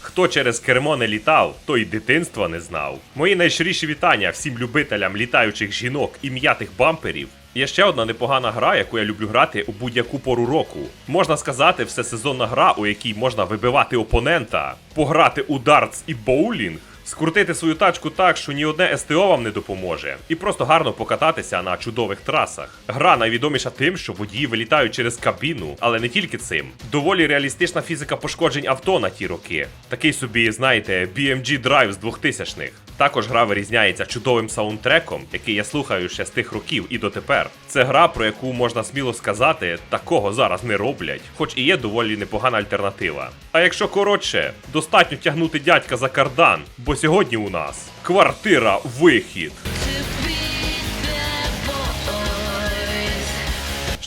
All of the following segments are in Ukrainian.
Хто через кермо не літав, той дитинства не знав. Мої найщиріші вітання всім любителям літаючих жінок і м'ятих бамперів. Є ще одна непогана гра, яку я люблю грати у будь-яку пору року. Можна сказати, всесезонна гра, у якій можна вибивати опонента, пограти у дартс і боулінг, скрутити свою тачку так, що ні одне СТО вам не допоможе, і просто гарно покататися на чудових трасах. Гра найвідоміша тим, що водії вилітають через кабіну, але не тільки цим. Доволі реалістична фізика пошкоджень авто на ті роки. Такий собі, знаєте, BMG Drive з 2000-х. Також гра вирізняється чудовим саундтреком, який я слухаю ще з тих років і дотепер. Це гра, про яку можна сміло сказати, такого зараз не роблять, хоч і є доволі непогана альтернатива. А якщо коротше, достатньо тягнути дядька за кардан, бо сьогодні у нас квартира вихід.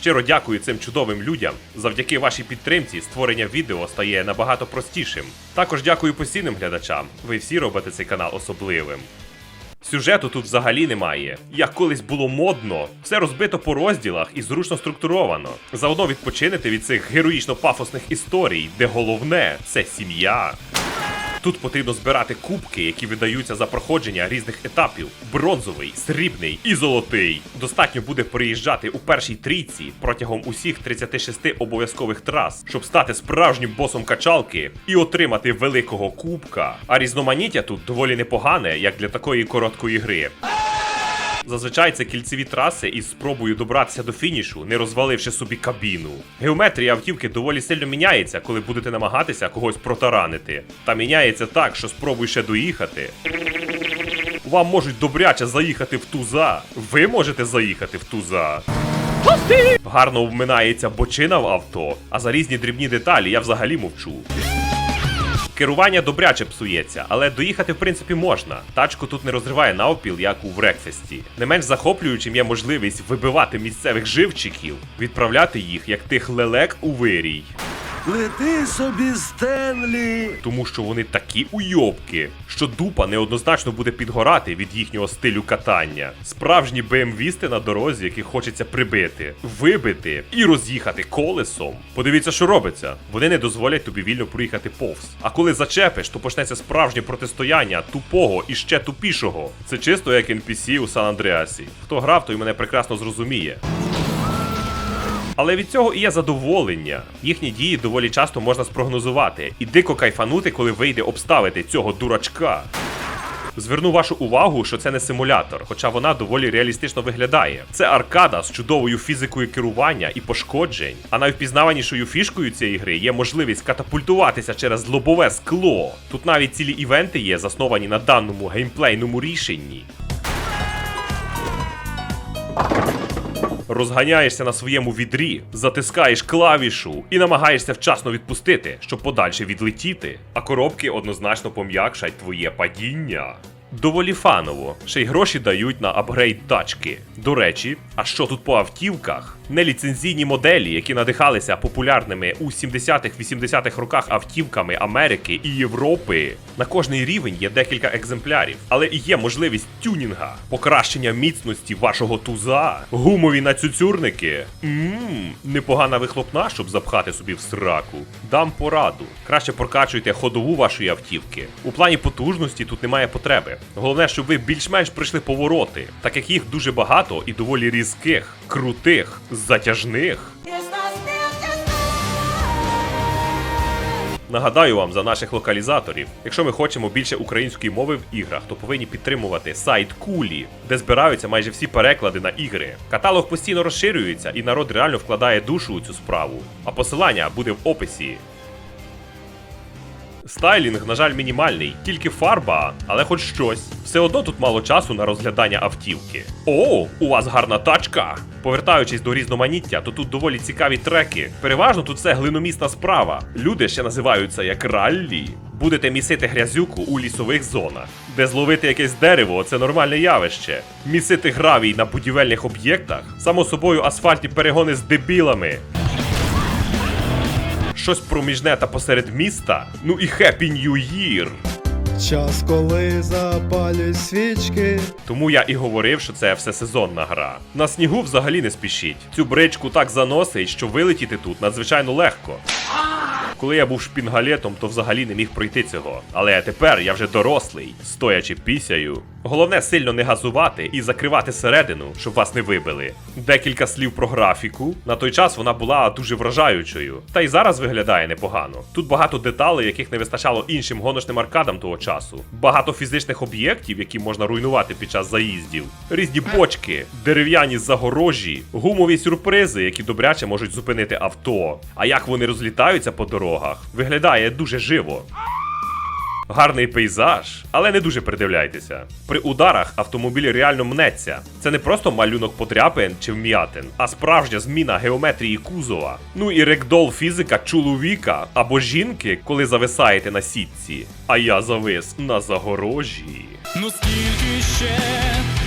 Щиро дякую цим чудовим людям. Завдяки вашій підтримці створення відео стає набагато простішим. Також дякую постійним глядачам. Ви всі робите цей канал особливим. Сюжету тут взагалі немає. Як колись було модно, все розбито по розділах і зручно структуровано. Заодно відпочинете від цих героїчно-пафосних історій, де головне це сім'я. Тут потрібно збирати кубки, які видаються за проходження різних етапів: бронзовий, срібний і золотий. Достатньо буде приїжджати у першій трійці протягом усіх 36 обов'язкових трас, щоб стати справжнім босом качалки і отримати великого кубка. А різноманіття тут доволі непогане, як для такої короткої гри. Зазвичай це кільцеві траси із спробою добратися до фінішу, не розваливши собі кабіну. Геометрія автівки доволі сильно міняється, коли будете намагатися когось протаранити. Та міняється так, що спробуй ще доїхати. Вам можуть добряче заїхати в туза. Ви можете заїхати в туза. Гарно вминається бочина в авто, а за різні дрібні деталі я взагалі мовчу. Керування добряче псується, але доїхати в принципі можна. Тачку тут не розриває навпіл, як у Врекфесті. Не менш захоплюючим є можливість вибивати місцевих живчиків, відправляти їх як тих лелек у вирій. Лети собі, Стенлі! Тому що вони такі уйобки, що дупа неоднозначно буде підгорати від їхнього стилю катання. Справжні БМВісти на дорозі, яких хочеться прибити, вибити і роз'їхати колесом. Подивіться, що робиться. Вони не дозволять тобі вільно проїхати повз. А коли зачепиш, то почнеться справжнє протистояння тупого і ще тупішого. Це чисто як NPC у Сан Андреасі. Хто грав, той мене прекрасно зрозуміє. Але від цього і є задоволення. Їхні дії доволі часто можна спрогнозувати і дико кайфанути, коли вийде обставити цього дурачка. Зверну вашу увагу, що це не симулятор, хоча вона доволі реалістично виглядає. Це аркада з чудовою фізикою керування і пошкоджень. А найвпізнаванішою фішкою цієї гри є можливість катапультуватися через лобове скло. Тут навіть цілі івенти є засновані на даному геймплейному рішенні. Розганяєшся на своєму відрі, затискаєш клавішу і намагаєшся вчасно відпустити, щоб подальше відлетіти. А коробки однозначно пом'якшать твоє падіння. Доволі фаново, ще й гроші дають на апгрейд тачки. До речі, а що тут по автівках? Неліцензійні моделі, які надихалися популярними у 70-х-80-х роках автівками Америки і Європи. На кожний рівень є декілька екземплярів, але і є можливість тюнінга, покращення міцності вашого туза, гумові нацюцюрники. Ммм, непогана вихлопна, щоб запхати собі в сраку. Дам пораду. Краще прокачуйте ходову вашої автівки. У плані потужності тут немає потреби. Головне, щоб ви більш-менш пройшли повороти, так як їх дуже багато і доволі різких, крутих, затяжних. Нагадаю вам за наших локалізаторів. Якщо ми хочемо більше української мови в іграх, то повинні підтримувати сайт Кулі, де збираються майже всі переклади на ігри. Каталог постійно розширюється, і народ реально вкладає душу у цю справу. А посилання буде в описі. Стайлінг, на жаль, мінімальний, тільки фарба, але хоч щось. Все одно тут мало часу на розглядання автівки. О, у вас гарна тачка! Повертаючись до різноманіття, то тут доволі цікаві треки. Переважно тут це глиномісна справа. Люди ще називаються як раллі. Будете місити грязюку у лісових зонах, де зловити якесь дерево це нормальне явище. Місити гравій на будівельних об'єктах, само собою асфальтні перегони з дебілами, щось проміжне та посеред міста. Ну і Happy New Year! час, коли запалюють свічки. Тому я і говорив, що це всесезонна гра. На снігу взагалі не спішіть. Цю бричку так заносить, що вилетіти тут надзвичайно легко. Коли я був шпінгалетом, то взагалі не міг пройти цього. Але тепер я вже дорослий, стоячи пісяю. Головне сильно не газувати і закривати середину, щоб вас не вибили. Декілька слів про графіку. На той час вона була дуже вражаючою. Та й зараз виглядає непогано. Тут багато деталей, яких не вистачало іншим гоночним аркадам того часу. Багато фізичних об'єктів, які можна руйнувати під час заїздів. Різні бочки, дерев'яні загорожі, гумові сюрпризи, які добряче можуть зупинити авто. А як вони розлітаються по дорогах, виглядає дуже живо. Гарний пейзаж, але не дуже придивляйтеся. При ударах автомобіль реально мнеться. Це не просто малюнок подряпин чи вм'ятин, а справжня зміна геометрії кузова. Ну і рекдол фізика чоловіка або жінки, коли зависаєте на сітці. А я завис на загорожі. Ну скільки ще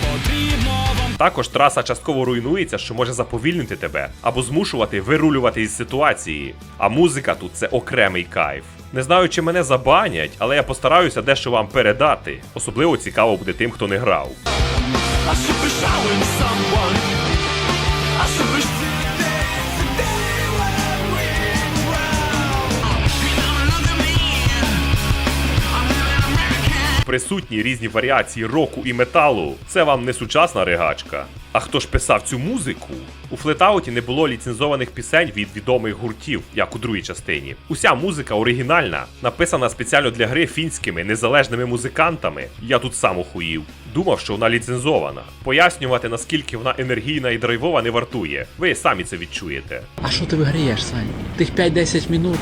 потрібно вам Також траса частково руйнується, що може заповільнити тебе або змушувати вирулювати із ситуації. А музика тут це окремий кайф. Не знаю, чи мене забанять, але я постараюся дещо вам передати. Особливо цікаво буде тим, хто не грав. I should be Присутні різні варіації року і металу. Це вам не сучасна ригачка. А хто ж писав цю музику? У флетауті не було ліцензованих пісень від відомих гуртів, як у другій частині. Уся музика оригінальна, написана спеціально для гри фінськими незалежними музикантами. Я тут сам охуїв. Думав, що вона ліцензована. Пояснювати, наскільки вона енергійна і драйвова, не вартує. Ви самі це відчуєте. А що ти виграєш, Сань? Тих 5-10 минут.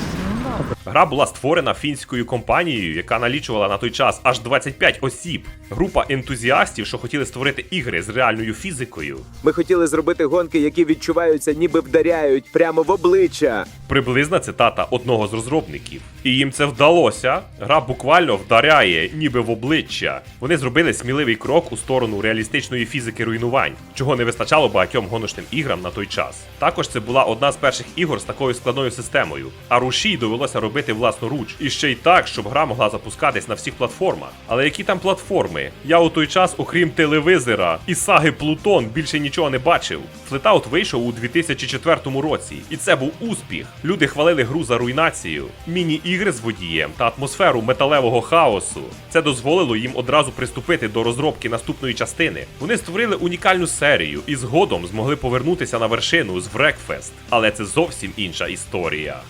Гра була створена фінською компанією, яка налічувала на той час аж 25 осіб. Група ентузіастів, що хотіли створити ігри з реальною фізикою. Ми хотіли зробити гонки, які відчуваються, ніби вдаряють прямо в обличчя. Приблизна цитата одного з розробників. І їм це вдалося. Гра буквально вдаряє, ніби в обличчя. Вони зробили сміливий крок у сторону реалістичної фізики руйнувань, чого не вистачало багатьом гоночним іграм на той час. Також це була одна з перших ігор з такою складною системою. А рушій довелося робити власноруч. І ще й так, щоб гра могла запускатись на всіх платформах. Але які там платформи? Я у той час, окрім телевизора і саги Плутон, більше нічого не бачив. Флетаут вийшов у 2004 році, і це був успіх. Люди хвалили гру за руйнацію, міні-ігри з водієм та атмосферу металевого хаосу. Це дозволило їм одразу приступити до розробки наступної частини. Вони створили унікальну серію і згодом змогли повернутися на вершину з Врекфест. Але це зовсім інша історія.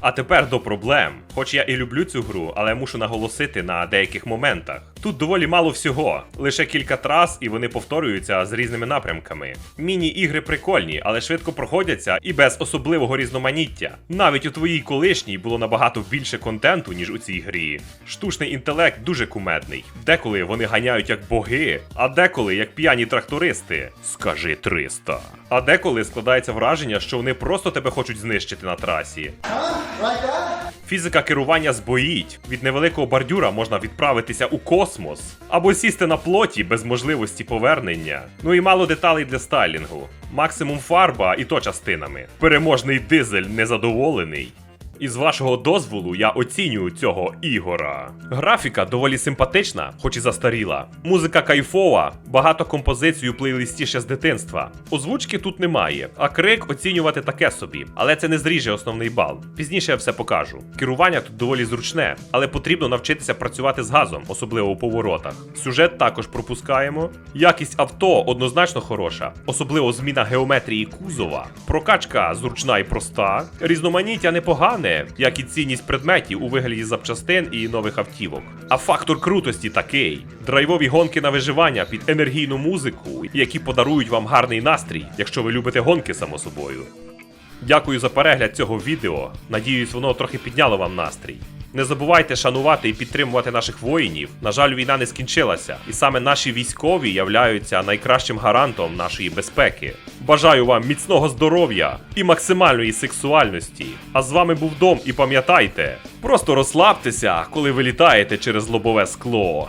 А тепер до проблем. Хоч я і люблю цю гру, але мушу наголосити на деяких моментах. Тут доволі мало всього, лише кілька трас, і вони повторюються з різними напрямками. Міні-ігри прикольні, але швидко проходяться і без особливого різноманіття. Навіть у твоїй колишній було набагато більше контенту, ніж у цій грі. Штучний інтелект дуже кумедний. Деколи вони ганяють як боги, а деколи як п'яні трактористи. Скажи 300. А деколи складається враження, що вони просто тебе хочуть знищити на трасі. Фізика керування збоїть. Від невеликого бордюра можна відправитися у космос або сісти на плоті без можливості повернення. Ну і мало деталей для стайлінгу. Максимум фарба і то частинами. Переможний дизель незадоволений. І з вашого дозволу я оцінюю цього ігора. Графіка доволі симпатична, хоч і застаріла. Музика кайфова, багато композицій у плейлисті ще з дитинства. Озвучки тут немає, а крик оцінювати таке собі, але це не зріже основний бал. Пізніше я все покажу. Керування тут доволі зручне, але потрібно навчитися працювати з газом, особливо у поворотах. Сюжет також пропускаємо. Якість авто однозначно хороша, особливо зміна геометрії кузова. Прокачка зручна і проста, різноманіття непогане, як і цінність предметів у вигляді запчастин і нових автівок. А фактор крутості такий: драйвові гонки на виживання під енергійну музику, які подарують вам гарний настрій, якщо ви любите гонки, само собою. Дякую за перегляд цього відео. Надіюсь, воно трохи підняло вам настрій. Не забувайте шанувати і підтримувати наших воїнів. На жаль, війна не скінчилася, і саме наші військові являються найкращим гарантом нашої безпеки. Бажаю вам міцного здоров'я і максимальної сексуальності. А з вами був Дом і пам'ятайте, просто розслабтеся, коли ви літаєте через лобове скло.